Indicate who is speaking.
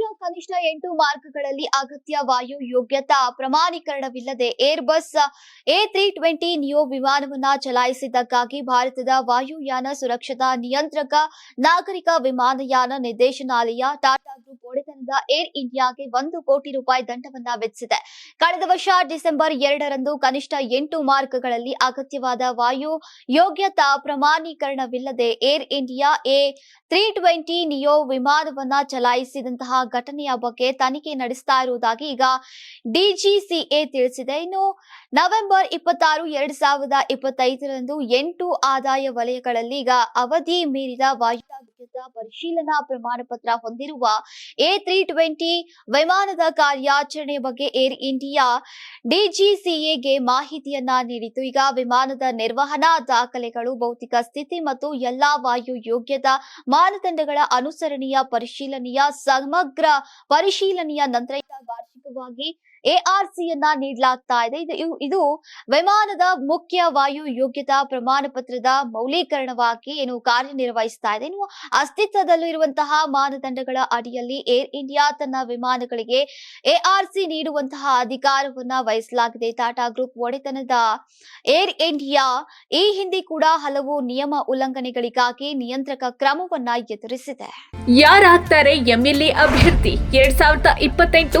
Speaker 1: ವರ್ಷ ಕನಿಷ್ಠ ಎಂಟು ಮಾರ್ಗಗಳಲ್ಲಿ ಅಗತ್ಯ ವಾಯು ಯೋಗ್ಯತಾ ಪ್ರಮಾಣೀಕರಣವಿಲ್ಲದೆ Airbus A three twenty neo ವಿಮಾನವನ್ನ ಚಲಾಯಿಸಿದ್ದಕ್ಕಾಗಿ ಭಾರತದ ವಾಯುಯಾನ ಸುರಕ್ಷತಾ ನಿಯಂತ್ರಕ ನಾಗರಿಕ ವಿಮಾನಯಾನ ನಿರ್ದೇಶನಾಲಯ ಟಾಟಾ ಒಡೆತನದ ಏರ್ ಇಂಡಿಯಾಗೆ ಒಂದು ಕೋಟಿ ರೂಪಾಯಿ ದಂಡವನ್ನ ವಿಧಿಸಿದೆ. ಕಳೆದ ವರ್ಷ ಡಿಸೆಂಬರ್ ಎರಡರಂದು ಕನಿಷ್ಠ ಎಂಟು ಮಾರ್ಗಗಳಲ್ಲಿ ಅಗತ್ಯವಾದ ವಾಯು ಯೋಗ್ಯತಾ ಪ್ರಮಾಣೀಕರಣವಿಲ್ಲದೆ Air India A three twenty neo ವಿಮಾನವನ್ನ ಚಲಾಯಿಸಿದಂತಹ ಘಟನೆಯ ಬಗ್ಗೆ ತನಿಖೆ ನಡೆಸ್ತಾ ಇರುವುದಾಗಿ ಈಗ ಡಿಜಿಸಿಎ ತಿಳಿಸಿದೆ. ಇನ್ನು ನವೆಂಬರ್ ಇಪ್ಪತ್ತಾರು, ಎರಡ್ ಸಾವಿರದ ಇಪ್ಪತ್ತೈದರಂದು ಎಂಟು ಆದಾಯ ವಲಯಗಳಲ್ಲಿ ಈಗ ಅವಧಿ ಮೀರಿದ ವಾಯುಯಾನ ಪರಿಶೀಲನಾ ಪ್ರಮಾಣ ಪತ್ರ ಹೊಂದಿರುವ ಎ ತ್ರೀ ಟ್ವೆಂಟಿ ವಿಮಾನದ ಕಾರ್ಯಾಚರಣೆ ಬಗ್ಗೆ ಏರ್ ಇಂಡಿಯಾ ಡಿಜಿಸಿಎಗೆ ಮಾಹಿತಿಯನ್ನ ನೀಡಿತು ಈಗ ವಿಮಾನದ ನಿರ್ವಹಣಾ ದಾಖಲೆಗಳು, ಭೌತಿಕ ಸ್ಥಿತಿ ಮತ್ತು ಎಲ್ಲಾ ವಾಯು ಯೋಗ್ಯತಾ ಮಾನದಂಡಗಳ ಅನುಸರಣೆಯ ಪರಿಶೀಲನೆಯ ಸಮಗ್ರ ಪರಿಶೀಲನೆಯ ನಂತರ ಸಿ ಎಆರ್ಸಿಯನ್ನ ನೀಡಲಾಗ್ತಾ ಇದೆ. ಇದು ವಿಮಾನದ ಮುಖ್ಯ ವಾಯು ಯೋಗ್ಯತಾ ಪ್ರಮಾಣ ಪತ್ರದ ಮೌಲ್ಯೀಕರಣವಾಗಿ ಏನು ಕಾರ್ಯನಿರ್ವಹಿಸ್ತಾ ಇದೆ. ಇನ್ನು ಅಸ್ತಿತ್ವದಲ್ಲೂ ಇರುವಂತಹ ಮಾನದಂಡಗಳ ಅಡಿಯಲ್ಲಿ ಏರ್ ಇಂಡಿಯಾ ತನ್ನ ವಿಮಾನಗಳಿಗೆ ಎಆರ್ಸಿ ನೀಡುವಂತಹ ಅಧಿಕಾರವನ್ನ ವಹಿಸಲಾಗಿದೆ. ಟಾಟಾ ಗ್ರೂಪ್ ಒಡೆತನದ ಏರ್ ಇಂಡಿಯಾ ಈ ಹಿಂದೆ ಕೂಡ ಹಲವು ನಿಯಮ ಉಲ್ಲಂಘನೆಗಳಿಗಾಗಿ ನಿಯಂತ್ರಕ ಕ್ರಮವನ್ನ ಎದುರಿಸಿದೆ.
Speaker 2: ಯಾರಾಗ್ತಾರೆ ಎಂಎಲ್ಎ ಅಭ್ಯರ್ಥಿ? ಎರಡ್ ಸಾವಿರದ ಇಪ್ಪತ್ತೆಂಟು